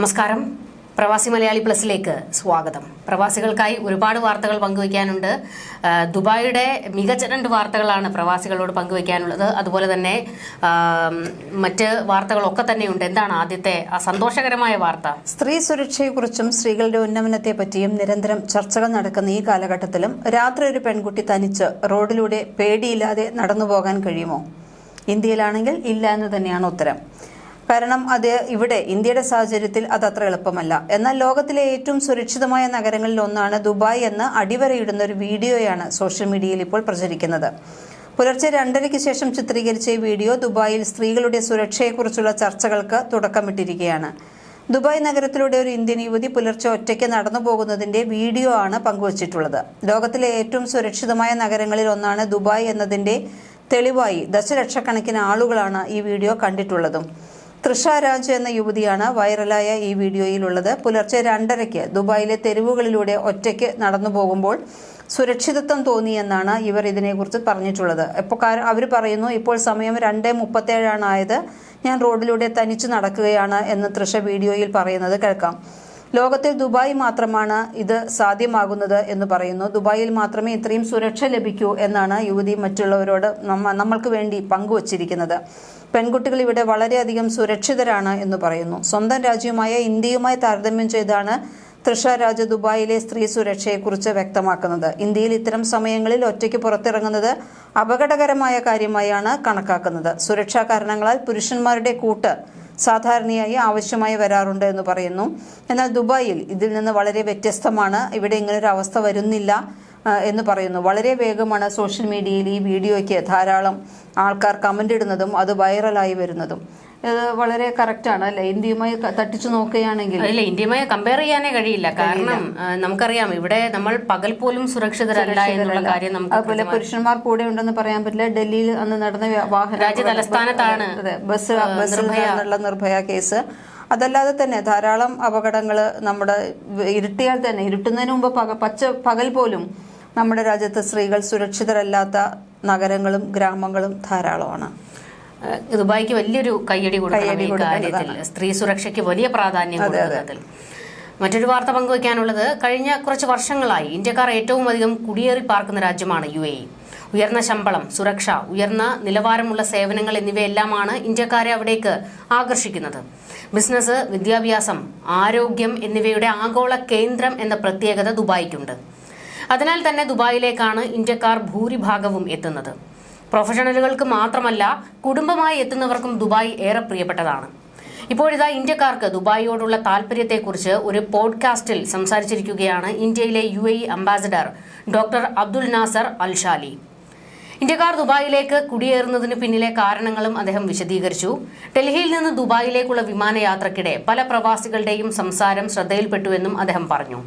നമസ്കാരം. പ്രവാസി മലയാളി പ്ലസിലേക്ക് സ്വാഗതം. പ്രവാസികൾക്കായി ഒരുപാട് വാർത്തകൾ പങ്കുവയ്ക്കാനുണ്ട്. ദുബായിയുടെ മികച്ച രണ്ട് വാർത്തകളാണ് പ്രവാസികളോട് പങ്കുവയ്ക്കാനുള്ളത്. അതുപോലെ തന്നെ മറ്റ് വാർത്തകളൊക്കെ തന്നെയുണ്ട്. എന്താണ് ആദ്യത്തെ സന്തോഷകരമായ വാർത്ത? സ്ത്രീ സുരക്ഷയെക്കുറിച്ചും സ്ത്രീകളുടെ ഉന്നമനത്തെ പറ്റിയും നിരന്തരം ചർച്ചകൾ നടക്കുന്ന ഈ കാലഘട്ടത്തിലും രാത്രി ഒരു പെൺകുട്ടി തനിച്ച് റോഡിലൂടെ പേടിയില്ലാതെ നടന്നു പോകാൻ കഴിയുമോ? ഇന്ത്യയിലാണെങ്കിൽ ഇല്ല എന്ന് തന്നെയാണ് ഉത്തരം. കാരണം അത് ഇവിടെ ഇന്ത്യയുടെ സാഹചര്യത്തിൽ അത് അത്ര എളുപ്പമല്ല. എന്നാൽ ലോകത്തിലെ ഏറ്റവും സുരക്ഷിതമായ നഗരങ്ങളിൽ ഒന്നാണ് ദുബായ് എന്ന് അടിവരയിടുന്ന ഒരു വീഡിയോയാണ് സോഷ്യൽ മീഡിയയിൽ ഇപ്പോൾ പ്രചരിക്കുന്നത്. പുലർച്ചെ രണ്ടരയ്ക്ക് ശേഷം ചിത്രീകരിച്ച ഈ വീഡിയോ ദുബായിൽ സ്ത്രീകളുടെ സുരക്ഷയെക്കുറിച്ചുള്ള ചർച്ചകൾക്ക് തുടക്കമിട്ടിരിക്കുകയാണ്. ദുബായ് നഗരത്തിലൂടെ ഒരു ഇന്ത്യൻ യുവതി പുലർച്ചെ ഒറ്റയ്ക്ക് നടന്നു പോകുന്നതിന്റെ വീഡിയോ ആണ് പങ്കുവച്ചിട്ടുള്ളത്. ലോകത്തിലെ ഏറ്റവും സുരക്ഷിതമായ നഗരങ്ങളിൽ ഒന്നാണ് ദുബായ് എന്നതിന്റെ തെളിവായി ദശലക്ഷക്കണക്കിന് ആളുകളാണ് ഈ വീഡിയോ കണ്ടിട്ടുള്ളതും. തൃഷ രാജ് എന്ന യുവതിയാണ് വൈറലായ ഈ വീഡിയോയിലുള്ളത്. പുലർച്ചെ രണ്ടരയ്ക്ക് ദുബായിലെ തെരുവുകളിലൂടെ ഒറ്റയ്ക്ക് നടന്നു പോകുമ്പോൾ സുരക്ഷിതത്വം തോന്നിയെന്നാണ് ഇവർ ഇതിനെക്കുറിച്ച് പറഞ്ഞിട്ടുള്ളത്. ഇപ്പോൾ അവർ പറയുന്നു ഇപ്പോൾ സമയം രണ്ട് മുപ്പത്തേഴാണ് ആയത്. ഞാൻ റോഡിലൂടെ തനിച്ചു നടക്കുകയാണ് എന്ന് തൃഷ വീഡിയോയിൽ പറയുന്നത് കേൾക്കാം. ലോകത്തിൽ ദുബായ് മാത്രമാണ് ഇത് സാധ്യമാകുന്നത് എന്ന് പറയുന്നു. ദുബായിൽ മാത്രമേ ഇത്രയും സുരക്ഷ ലഭിക്കൂ എന്നാണ് യുവതി മറ്റുള്ളവരോട് നമ്മൾക്ക് വേണ്ടി പങ്കുവച്ചിരിക്കുന്നത്. പെൺകുട്ടികൾ ഇവിടെ വളരെയധികം സുരക്ഷിതരാണ് എന്ന് പറയുന്നു. സ്വന്തം രാജ്യമായ ഇന്ത്യയുമായി താരതമ്യം ചെയ്താണ് തൃഷ രാജ ദുബായിലെ സ്ത്രീ സുരക്ഷയെക്കുറിച്ച് വ്യക്തമാക്കുന്നത്. ഇന്ത്യയിൽ ഇത്തരം സമയങ്ങളിൽ ഒറ്റയ്ക്ക് പുറത്തിറങ്ങുന്നത് അപകടകരമായ കാര്യമായാണ് കണക്കാക്കുന്നത്. സുരക്ഷാ കാരണങ്ങളാൽ പുരുഷന്മാരുടെ കൂട്ട് സാധാരണയായി ആവശ്യമായി വരാറുണ്ട് എന്ന് പറയുന്നു. എന്നാൽ ദുബായിൽ ഇതിൽ നിന്ന് വളരെ വ്യത്യസ്തമാണ്. ഇവിടെ ഇങ്ങനൊരു അവസ്ഥ വരുന്നില്ല. എന്ന് പറയുന്നു. വളരെ വേഗമാണ് സോഷ്യൽ മീഡിയയിൽ ഈ വീഡിയോയ്ക്ക് ധാരാളം ആൾക്കാർ കമന്റ് ഇടുന്നതും അത് വൈറലായി വരുന്നതും. ഇത് വളരെ കറക്റ്റാണ് അല്ലെ? ഇന്ത്യയുമായി തട്ടിച്ചു നോക്കുകയാണെങ്കിൽ അല്ല ഇന്ത്യയുമായി കമ്പയർ ചെയ്യാനേ കഴിയില്ല. കാരണം നമുക്കറിയാം ഇവിടെ നമ്മൾ പകൽ പോലും സുരക്ഷിതരല്ല എന്നുള്ള കാര്യം നമുക്ക് അതുപോലെ പുരുഷന്മാർ കൂടെ ഉണ്ടെന്ന് പറയാൻ പറ്റില്ല. ഡൽഹിയിൽ അന്ന് നടന്ന വാഹന രാജ്യ തലസ്ഥാനത്താണ്. Bus bus Nirbhaya case. അതല്ലാതെ തന്നെ ധാരാളം അപകടങ്ങൾ നമ്മുടെ ഇരുട്ടിയാൽ തന്നെ ഇരുട്ടുന്നതിന് മുമ്പ് പക പച്ച പകൽ പോലും നമ്മുടെ രാജ്യത്ത് സ്ത്രീകൾ സുരക്ഷിതരല്ലാത്ത നഗരങ്ങളും ഗ്രാമങ്ങളും ധാരാളമാണ്. ദുബായിക്ക് വലിയൊരു കയ്യടി കൊടുക്കണം സ്ത്രീ സുരക്ഷയ്ക്ക് വലിയ പ്രാധാന്യം കൊടുക്കുന്നതിൽ. മറ്റൊരു വാർത്ത പങ്കുവയ്ക്കാനുള്ളത് കഴിഞ്ഞ കുറച്ച് വർഷങ്ങളായി ഇന്ത്യക്കാർ ഏറ്റവും അധികം കുടിയേറി പാർക്കുന്ന രാജ്യമാണ് യു എ ഉയർന്ന ശമ്പളം സുരക്ഷ ഉയർന്ന നിലവാരമുള്ള സേവനങ്ങൾ എന്നിവയെല്ലാമാണ് ഇന്ത്യക്കാരെ അവിടേക്ക് ആകർഷിക്കുന്നത്. ബിസിനസ് വിദ്യാഭ്യാസം ആരോഗ്യം എന്നിവയുടെ ആഗോള കേന്ദ്രം എന്ന പ്രത്യേകത ദുബായിക്കുണ്ട്. അതിനാൽ തന്നെ ദുബായിലേക്കാണ് ഇന്ത്യക്കാർ ഭൂരിഭാഗവും എത്തുന്നത്. പ്രൊഫഷണലുകൾക്ക് മാത്രമല്ല കുടുംബമായി എത്തുന്നവർക്കും ദുബായ് ഏറെ പ്രിയപ്പെട്ടതാണ്. ഇപ്പോഴിതാ ഇന്ത്യക്കാർക്ക് ദുബായിയോടുള്ള താല്പര്യത്തെക്കുറിച്ച് ഒരു പോഡ്കാസ്റ്റിൽ സംസാരിച്ചിരിക്കുകയാണ് ഇന്ത്യയിലെ U A ambassador doctor Abdul Nasser Alshali ഇന്ത്യക്കാർ ദുബായിലേക്ക് കുടിയേറുന്നതിന് പിന്നിലെ കാരണങ്ങളും അദ്ദേഹം വിശദീകരിച്ചു. ഡൽഹിയിൽ നിന്ന് ദുബായിലേക്കുള്ള വിമാനയാത്രക്കിടെ പല പ്രവാസികളുടെയും സംസാരം ശ്രദ്ധയിൽപ്പെട്ടുവെന്നും അദ്ദേഹം പറഞ്ഞു.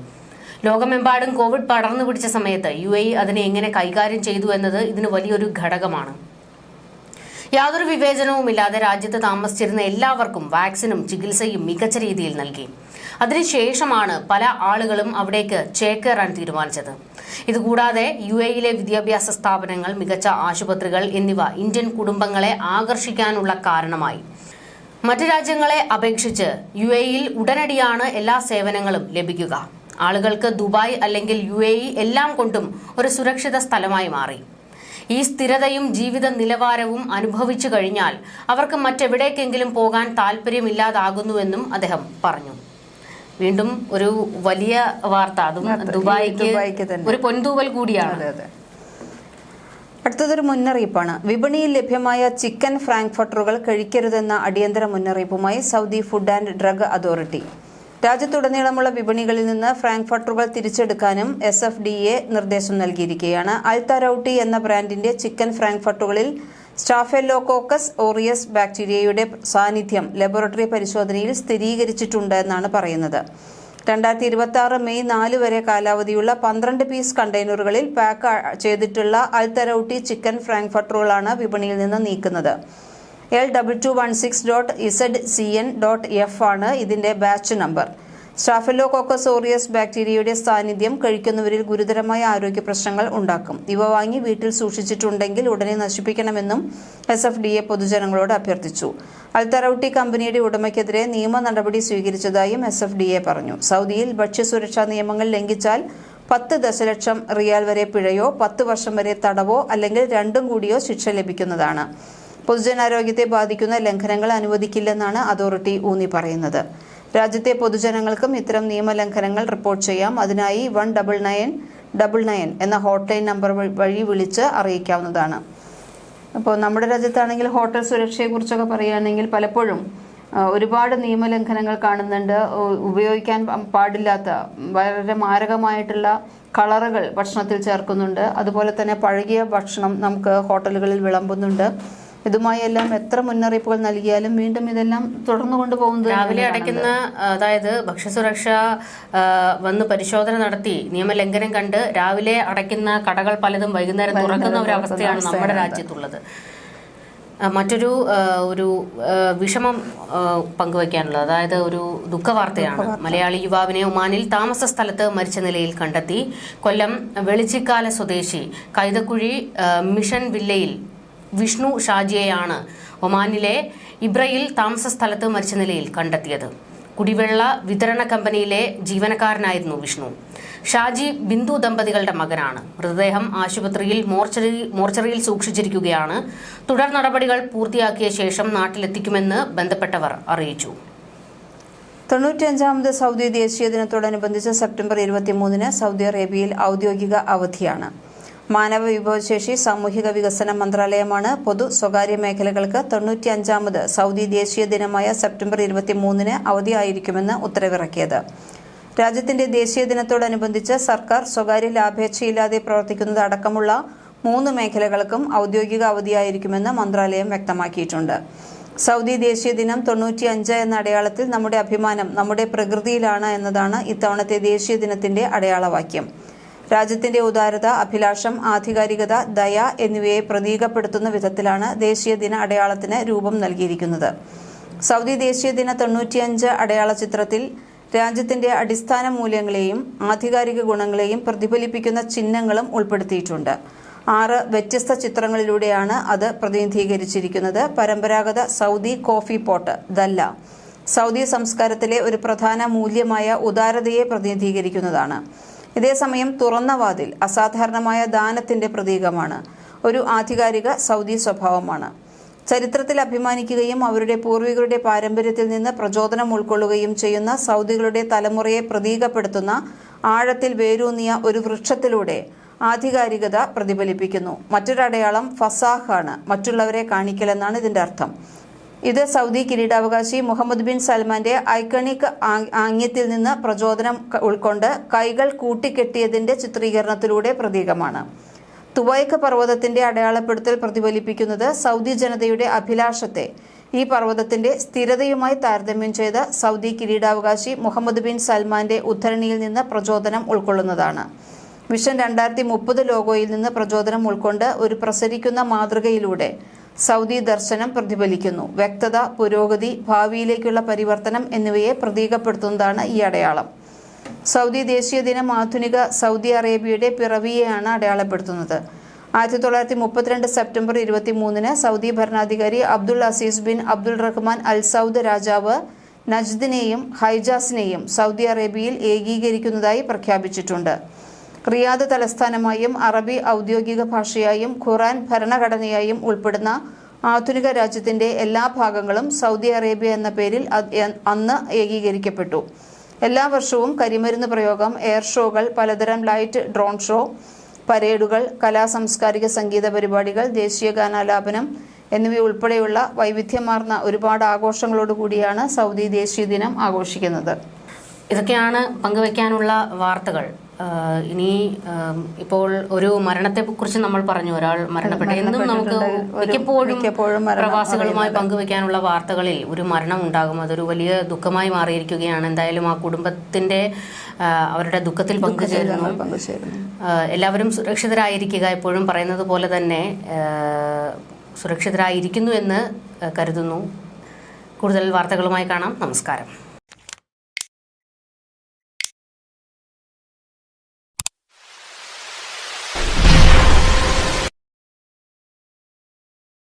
ലോകമെമ്പാടും കോവിഡ് പടർന്നു പിടിച്ച സമയത്ത് യു എ അതിനെ എങ്ങനെ കൈകാര്യം ചെയ്തു എന്നത് ഇതിന് വലിയൊരു ഘടകമാണ്. യാതൊരു വിവേചനവുമില്ലാതെ രാജ്യത്ത് താമസിച്ചിരുന്ന എല്ലാവർക്കും വാക്സിനും ചികിത്സയും മികച്ച രീതിയിൽ നൽകി. അതിനുശേഷമാണ് പല ആളുകളും അവിടേക്ക് ചേക്കേറാൻ തീരുമാനിച്ചത്. ഇതുകൂടാതെ യു എയിലെ വിദ്യാഭ്യാസ സ്ഥാപനങ്ങൾ മികച്ച ആശുപത്രികൾ എന്നിവ ഇന്ത്യൻ കുടുംബങ്ങളെ ആകർഷിക്കാനുള്ള കാരണമായി. മറ്റു രാജ്യങ്ങളെ അപേക്ഷിച്ച് യു എയിൽ ഉടനടിയാണ് എല്ലാ സേവനങ്ങളും ലഭിക്കുക. ആളുകൾക്ക് ദുബായ് അല്ലെങ്കിൽ യു എ ഇ എല്ലാം കൊണ്ടും ഒരു സുരക്ഷിത സ്ഥലമായി മാറി. ഈ സ്ഥിരതയും ജീവിത നിലവാരവും അനുഭവിച്ചു കഴിഞ്ഞാൽ അവർക്ക് മറ്റെവിടേക്കെങ്കിലും പോകാൻ താല്പര്യമില്ലാതാകുന്നുവെന്നും അദ്ദേഹം പറഞ്ഞു. വീണ്ടും ഒരു വലിയ വാർത്ത. അതും ദുബായിക്ക് ഒരു പൊൻതൂവൽ കൂടിയാണ്. അടുത്തതൊരു മുന്നറിയിപ്പാണ്. വിപണിയിൽ ലഭ്യമായ ചിക്കൻ ഫ്രാങ്ക്ഫർട്ടറുകൾ കഴിക്കരുതെന്ന അടിയന്തര മുന്നറിയിപ്പുമായി Saudi food and drug authority. രാജ്യത്തുടനീളമുള്ള വിപണികളിൽ നിന്ന് ഫ്രാങ്ക്ഫർട്ടറുകൾ തിരിച്ചെടുക്കാനും എസ് എഫ് ഡി എ നിർദ്ദേശം നൽകിയിരിക്കുകയാണ്. അൽത്തറൌട്ടി എന്ന ബ്രാൻഡിന്റെ ചിക്കൻ ഫ്രാങ്ക്ഫർട്ടുകളിൽ സ്റ്റാഫെല്ലോകോക്കസ് ഓറിയസ് ബാക്ടീരിയയുടെ സാന്നിധ്യം ലബോറട്ടറി പരിശോധനയിൽ സ്ഥിരീകരിച്ചിട്ടുണ്ട് എന്നാണ് പറയുന്നത്. രണ്ടായിരത്തി ഇരുപത്തി ആറ് മെയ് നാല് വരെ കാലാവധിയുള്ള പന്ത്രണ്ട് പീസ് കണ്ടെയ്നറുകളിൽ പാക്ക് ചെയ്തിട്ടുള്ള അൽത്തറൌട്ടി ചിക്കൻ ഫ്രാങ്ക്ഫർട്ടറുകളാണ് വിപണിയിൽ നിന്ന് നീക്കുന്നത്. L double two one six dot Z C N dot F ആണ് ഇതിന്റെ ബാച്ച് നമ്പർ സ്റ്റാഫിലോകോക്കസ് ഓറിയസ് ബാക്ടീരിയയുടെ സാന്നിധ്യം കഴിക്കുന്നവരിൽ ഗുരുതരമായ ആരോഗ്യ പ്രശ്നങ്ങൾ ഉണ്ടാക്കും. ഇവ വാങ്ങി വീട്ടിൽ സൂക്ഷിച്ചിട്ടുണ്ടെങ്കിൽ ഉടനെ നശിപ്പിക്കണമെന്നും എസ് എഫ് ഡി എ പൊതുജനങ്ങളോട് അഭ്യർത്ഥിച്ചു. അൽത്തറൌട്ടി കമ്പനിയുടെ ഉടമയ്ക്കെതിരെ നിയമ നടപടി സ്വീകരിച്ചതായും എസ് എഫ് ഡി എ പറഞ്ഞു. സൗദിയിൽ ഭക്ഷ്യസുരക്ഷാ നിയമങ്ങൾ ലംഘിച്ചാൽ പത്ത് ദശലക്ഷം റിയാൽ വരെ പിഴയോ പത്ത് വർഷം വരെ തടവോ അല്ലെങ്കിൽ രണ്ടും കൂടിയോ ശിക്ഷ ലഭിക്കുന്നതാണ്. പൊതുജനാരോഗ്യത്തെ ബാധിക്കുന്ന ലംഘനങ്ങൾ അനുവദിക്കില്ലെന്നാണ് അതോറിറ്റി ഊന്നി പറയുന്നത്. രാജ്യത്തെ പൊതുജനങ്ങൾക്കും ഇത്തരം നിയമലംഘനങ്ങൾ റിപ്പോർട്ട് ചെയ്യാം. അതിനായി one double nine double nine എന്ന ഹോട്ട്ലൈൻ നമ്പർ വഴി- വിളിച്ച് അറിയിക്കാവുന്നതാണ്. അപ്പോൾ നമ്മുടെ രാജ്യത്താണെങ്കിൽ ഹോട്ടൽ സുരക്ഷയെക്കുറിച്ചൊക്കെ പറയുകയാണെങ്കിൽ പലപ്പോഴും ഒരുപാട് നിയമലംഘനങ്ങൾ കാണുന്നുണ്ട്. ഉപയോഗിക്കാൻ പാടില്ലാത്ത വളരെ മാരകമായിട്ടുള്ള കളറുകൾ ഭക്ഷണത്തിൽ ചേർക്കുന്നുണ്ട്. അതുപോലെ തന്നെ പഴകിയ ഭക്ഷണം നമുക്ക് ഹോട്ടലുകളിൽ വിളമ്പുന്നുണ്ട്. ഇതുമായി എല്ലാം എത്ര മുന്നറിയിപ്പുകൾ നൽകിയാലും വീണ്ടും ഇതെല്ലാം തുടർന്നു കൊണ്ടുപോകുന്നത് രാവിലെ അടയ്ക്കുന്ന അതായത് ഭക്ഷ്യസുരക്ഷ വന്ന് പരിശോധന നടത്തി നിയമലംഘനം കണ്ട് രാവിലെ അടയ്ക്കുന്ന കടകൾ പലതും വൈകുന്നേരം തുറക്കുന്ന ഒരു അവസ്ഥയാണ് നമ്മുടെ രാജ്യത്തുള്ളത്. മറ്റൊരു ഒരു വിഷമം പങ്കുവയ്ക്കാനുള്ളത്. അതായത് ഒരു ദുഃഖവാർത്തയാണ്. മലയാളി യുവാവിനെ ഒമാനിൽ താമസ സ്ഥലത്ത് മരിച്ച നിലയിൽ കണ്ടെത്തി. കൊല്ലം വെളിച്ചിക്കാല സ്വദേശി കൈതക്കുഴി മിഷൻ വില്ലയിൽ വിഷ്ണു ഷാജിയെയാണ് ഒമാനിലെ ഇബ്രയിൽ താമസ സ്ഥലത്ത് മരിച്ച നിലയിൽ കണ്ടെത്തിയത്. കുടിവെള്ള വിതരണ കമ്പനിയിലെ ജീവനക്കാരനായിരുന്നു വിഷ്ണു. ഷാജി ബിന്ദു ദമ്പതികളുടെ മകനാണ്. മൃതദേഹം ആശുപത്രിയിൽ മോർച്ചറി മോർച്ചറിയിൽ സൂക്ഷിച്ചിരിക്കുകയാണ്. തുടർ നടപടികൾ പൂർത്തിയാക്കിയ ശേഷം നാട്ടിലെത്തിക്കുമെന്ന് ബന്ധപ്പെട്ടവർ അറിയിച്ചു. തൊണ്ണൂറ്റിയഞ്ചാമത് സൗദി ദേശീയ ദിനത്തോടനുബന്ധിച്ച് സെപ്റ്റംബർ ഇരുപത്തിമൂന്നിന് സൗദി അറേബ്യയിൽ ഔദ്യോഗിക അവധിയാണ്. മാനവ വിഭവശേഷി സാമൂഹിക വികസന മന്ത്രാലയമാണ് പൊതു സ്വകാര്യ മേഖലകൾക്ക് തൊണ്ണൂറ്റിയഞ്ചാമത് സൗദി ദേശീയ ദിനമായ സെപ്റ്റംബർ ഇരുപത്തിമൂന്നിന് അവധിയായിരിക്കുമെന്ന് ഉത്തരവിറക്കിയത്. രാജ്യത്തിന്റെ ദേശീയ ദിനത്തോടനുബന്ധിച്ച് സർക്കാർ സ്വകാര്യ ലാഭേച്ഛയില്ലാതെ പ്രവർത്തിക്കുന്നത് അടക്കമുള്ള മൂന്ന് മേഖലകൾക്കും ഔദ്യോഗിക അവധിയായിരിക്കുമെന്ന് മന്ത്രാലയം വ്യക്തമാക്കിയിട്ടുണ്ട്. സൗദി ദേശീയ ദിനം തൊണ്ണൂറ്റിയഞ്ച് എന്ന അടയാളത്തിൽ നമ്മുടെ അഭിമാനം നമ്മുടെ പ്രകൃതിയിലാണ് എന്നതാണ് ഇത്തവണത്തെ ദേശീയ ദിനത്തിന്റെ അടയാളവാക്യം. രാജ്യത്തിന്റെ ഉദാരത അഭിലാഷം ആധികാരികത ദയ എന്നിവയെ പ്രതീകപ്പെടുത്തുന്ന വിധത്തിലാണ് ദേശീയ ദിന അടയാളത്തിന് രൂപം നൽകിയിരിക്കുന്നത്. സൗദി ദേശീയ ദിന തൊണ്ണൂറ്റിയഞ്ച് അടയാള ചിത്രത്തിൽ രാജ്യത്തിന്റെ അടിസ്ഥാന മൂല്യങ്ങളെയും ആധികാരിക ഗുണങ്ങളെയും പ്രതിഫലിപ്പിക്കുന്ന ചിഹ്നങ്ങളും ഉൾപ്പെടുത്തിയിട്ടുണ്ട്. ആറ് വ്യത്യസ്ത ചിത്രങ്ങളിലൂടെയാണ് അത് പ്രതിനിധീകരിച്ചിരിക്കുന്നത്. പരമ്പരാഗത സൗദി കോഫി പോട്ട് ദല്ല. സൗദി സംസ്കാരത്തിലെ ഒരു പ്രധാന മൂല്യമായ ഉദാരതയെ പ്രതിനിധീകരിക്കുന്നതാണ്. ഇതേസമയം തുറന്ന വാതിൽ അസാധാരണമായ ദാനത്തിന്റെ പ്രതീകമാണ്. ഒരു ആധികാരിക സൗദി സ്വഭാവമാണ്. ചരിത്രത്തിൽ അഭിമാനിക്കുകയും അവരുടെ പൂർവികരുടെ പാരമ്പര്യത്തിൽ നിന്ന് പ്രചോദനം ഉൾക്കൊള്ളുകയും ചെയ്യുന്ന സൗദികളുടെ തലമുറയെ പ്രതീകപ്പെടുത്തുന്ന ആഴത്തിൽ വേരൂന്നിയ ഒരു വൃക്ഷത്തിലൂടെ ആധികാരികത പ്രതിഫലിപ്പിക്കുന്നു. മറ്റൊരടയാളം ഫസാഹ് ആണ് മറ്റുള്ളവരെ കാണിക്കലെന്നാണ് ഇതിന്റെ അർത്ഥം. ഇത് സൗദി കിരീടാവകാശി മുഹമ്മദ് ബിൻ സൽമാന്റെ ഐക്കണിക് ആംഗ്യത്തിൽ നിന്ന് പ്രചോദനം ഉൾക്കൊണ്ട് കൈകൾ കൂട്ടിക്കെട്ടിയതിന്റെ ചിത്രീകരണത്തിലൂടെ പ്രതീകമാണ്. തുവൈക്ക് പർവതത്തിന്റെ അടയാളപ്പെടുത്തൽ പ്രതിഫലിപ്പിക്കുന്നത് സൗദി ജനതയുടെ അഭിലാഷത്തെ ഈ പർവതത്തിന്റെ സ്ഥിരതയുമായി താരതമ്യം ചെയ്ത സൗദി കിരീടാവകാശി മുഹമ്മദ് ബിൻ സൽമാന്റെ ഉദ്ധരണിയിൽ നിന്ന് പ്രചോദനം ഉൾക്കൊള്ളുന്നതാണ്. വിഷൻ രണ്ടായിരത്തി മുപ്പത് ലോഗോയിൽ നിന്ന് പ്രചോദനം ഉൾക്കൊണ്ട് ഒരു പ്രസരിക്കുന്ന മാതൃകയിലൂടെ സൗദി ദർശനം പ്രതിഫലിക്കുന്നു. വ്യക്തത പുരോഗതി ഭാവിയിലേക്കുള്ള പരിവർത്തനം എന്നിവയെ പ്രതീകപ്പെടുത്തുന്നതാണ് ഈ അടയാളം. സൗദി ദേശീയ ദിനം ആധുനിക സൗദി അറേബ്യയുടെ പിറവിയെയാണ് അടയാളപ്പെടുത്തുന്നത്. ആയിരത്തി തൊള്ളായിരത്തി മുപ്പത്തിരണ്ട് സെപ്റ്റംബർ ഇരുപത്തി മൂന്നിന് സൗദി ഭരണാധികാരി Abdul Aziz bin Abdul Rahman al Saud രാജാവ് നജ്ദിനെയും ഹൈജാസിനെയും സൗദി അറേബ്യയിൽ ഏകീകരിക്കുന്നതായി പ്രഖ്യാപിച്ചിട്ടുണ്ട്. റിയാദ് തലസ്ഥാനമായും അറബി ഔദ്യോഗിക ഭാഷയായും ഖുറാൻ ഭരണഘടനയായും ഉൾപ്പെടുന്ന ആധുനിക രാജ്യത്തിന്റെ എല്ലാ ഭാഗങ്ങളും സൗദി അറേബ്യ എന്ന പേരിൽ അന്ന് ഏകീകരിക്കപ്പെട്ടു. എല്ലാ വർഷവും കരിമരുന്ന് പ്രയോഗം എയർ ഷോകൾ പലതരം ലൈറ്റ് ഡ്രോൺ ഷോ പരേഡുകൾ കലാ സാംസ്കാരിക സംഗീത പരിപാടികൾ ദേശീയ ഗാനാലാപനം എന്നിവയുൾപ്പെടെയുള്ള വൈവിധ്യമാർന്ന ഒരുപാട് ആഘോഷങ്ങളോടുകൂടിയാണ് സൗദി ദേശീയ ദിനം ആഘോഷിക്കുന്നത്. ഇതൊക്കെയാണ് പങ്കുവയ്ക്കാനുള്ള വാർത്തകൾ. ഇനി ഇപ്പോൾ ഒരു മരണത്തെ കുറിച്ച് നമ്മൾ പറഞ്ഞു. ഒരാൾ മരണപ്പെട്ട. എന്നും നമുക്ക്. മിക്കപ്പോഴും പ്രവാസികളുമായി പങ്കുവെക്കാനുള്ള വാർത്തകളിൽ ഒരു മരണം ഉണ്ടാകും. അതൊരു വലിയ ദുഃഖമായി മാറിയിരിക്കുകയാണ്. എന്തായാലും ആ കുടുംബത്തിന്റെ അവരുടെ ദുഃഖത്തിൽ പങ്കുചേരുന്നു. എല്ലാവരും സുരക്ഷിതരായിരിക്കുക എപ്പോഴും പറയുന്നത് പോലെ തന്നെ സുരക്ഷിതരായിരിക്കുന്നു എന്ന് കരുതുന്നു. കൂടുതൽ വാർത്തകളുമായി കാണാം. നമസ്കാരം.